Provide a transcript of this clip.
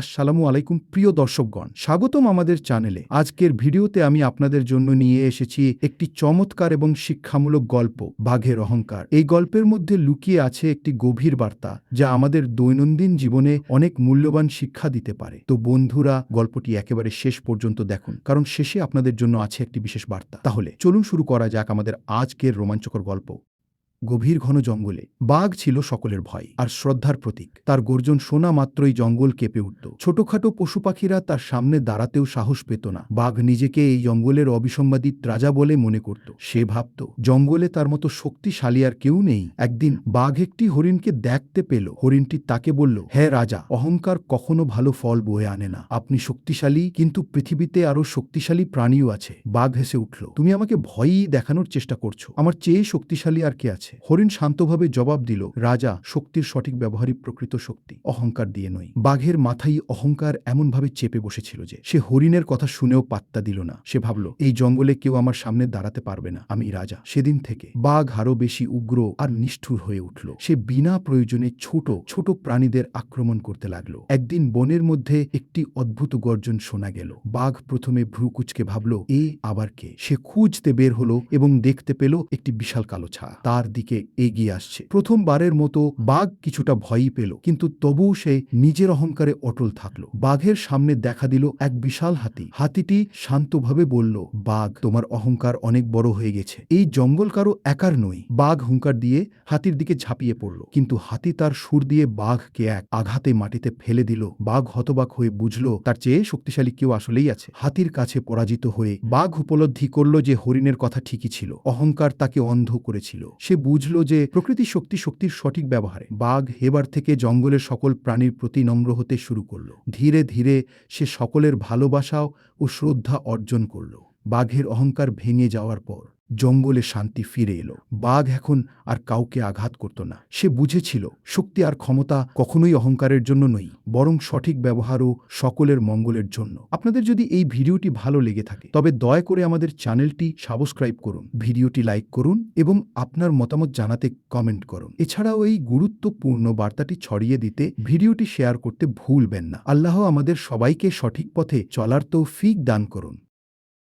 আসসালামু আলাইকুম, প্রিয় দর্শকগণ। স্বাগতম আমাদের চ্যানেলে। আজকের ভিডিওতে আমি আপনাদের জন্য নিয়ে এসেছি একটি চমৎকার এবং শিক্ষামূলক গল্প, বাঘের অহংকার। এই গল্পের মধ্যে লুকিয়ে আছে একটি গভীর বার্তা, যা আমাদের দৈনন্দিন জীবনে অনেক মূল্যবান শিক্ষা দিতে পারে। তো বন্ধুরা, গল্পটি একেবারে শেষ পর্যন্ত দেখুন, কারণ শেষে আপনাদের জন্য আছে একটি বিশেষ বার্তা। তাহলে চলুন শুরু করা যাক আমাদের আজকের রোমাঞ্চকর গল্প। গভীর ঘন জঙ্গলে। বাঘ ছিল সকলের ভয় আর শ্রদ্ধার প্রতীক। তার গর্জন শোনা মাত্রই জঙ্গল কেঁপে উঠত ছোটখাটো পশু পাখিরা তার সামনে দাঁড়াতেও সাহস পেত না। বাঘ নিজেকে এই জঙ্গলের অবিসম্বাদিত রাজা বলে মনে করত। সে ভাবত, জঙ্গলে তার মতো শক্তিশালী আর কেউ নেই। একদিন বাঘ একটি হরিণকে দেখতে পেল। হরিণটি তাকে বলল হ্যাঁ রাজা, অহংকার কখনো ভালো ফল বয়ে আনে না। আপনি শক্তিশালী, কিন্তু পৃথিবীতে আরও শক্তিশালী প্রাণীও আছে। বাঘ হেসে উঠল, তুমি আমাকে ভয়ই দেখানোর চেষ্টা করছ। আমার চেয়ে শক্তিশালী আর কে আছে? হরিণ শান্তভাবে জবাব দিল, রাজা, শক্তির সঠিক ব্যবহারই প্রকৃত শক্তি, অহংকার দিয়ে নয়। বাঘের মাথায় অহংকার এমনভাবে চেপে বসেছিল যে, সে হরিণের কথা শুনেও পাত্তা দিল না। সে ভাবল, এই জঙ্গলে কেউ আমার সামনে দাঁড়াতে পারবে না। আমি রাজা সেদিন থেকে বাঘ আরও বেশি উগ্র আর নিষ্ঠুর হয়ে উঠল। সে বিনা প্রয়োজনে ছোট ছোট প্রাণীদের আক্রমণ করতে লাগল। একদিন বনের মধ্যে একটি অদ্ভুত গর্জন শোনা গেল। বাঘ প্রথমে ভ্রুকুচকে ভাবল, এ আবার কে? সে খুঁজতে বের হলো এবং দেখতে পেল একটি বিশাল কালো ছা তার দিকে এগিয়ে আসছে। প্রথমবারের মতো বাঘ কিছুটা ভয়ই পেল, কিন্তু তবুও সে নিজের অহংকারে অটল থাকল। বাঘের সামনে দেখা দিল এক বিশাল হাতি। হাতিটি শান্তভাবে বলল, বাঘ, তোমার অহংকার অনেক বড় হয়ে গেছে। এই জঙ্গল কারও একার নয় বাঘ হুঙ্কার দিয়ে হাতির দিকে ঝাঁপিয়ে পড়ল, কিন্তু হাতি তার সুর দিয়ে বাঘকে এক আঘাতে মাটিতে ফেলে দিল। বাঘ হতবাক হয়ে বুঝল, তার চেয়ে শক্তিশালী কেউ আসলেই আছে। হাতির কাছে পরাজিত হয়ে বাঘ উপলব্ধি করল যে হরিণের কথা ঠিকই ছিল। অহংকার তাকে অন্ধ করেছিল। সে বুঝল যে প্রকৃতি শক্তি শক্তির সঠিক ব্যবহারে বাঘ হেবার থেকে জঙ্গলের সকল প্রাণীর প্রতি নম্র হতে শুরু করল। ধীরে ধীরে সে সকলের ভালোবাসাও ও শ্রদ্ধা অর্জন করল। বাঘের অহংকার ভেঙে যাওয়ার পর জঙ্গলে শান্তি ফিরে এলো। বাঘ এখন আর কাউকে আঘাত করত না। সে বুঝেছিল, শক্তি আর ক্ষমতা কখনোই অহংকারের জন্য নই বরং সঠিক ব্যবহারও সকলের মঙ্গলের জন্য। আপনাদের যদি এই ভিডিওটি ভালো লেগে থাকে, তবে দয়া করে আমাদের চ্যানেলটি সাবস্ক্রাইব করুন, ভিডিওটি লাইক করুন এবং আপনার মতামত জানাতে কমেন্ট করুন। এছাড়াও এই গুরুত্বপূর্ণ বার্তাটি ছড়িয়ে দিতে ভিডিওটি শেয়ার করতে ভুলবেন না। আল্লাহ আমাদের সবাইকে সঠিক পথে চলার তৌফিক দান করুন।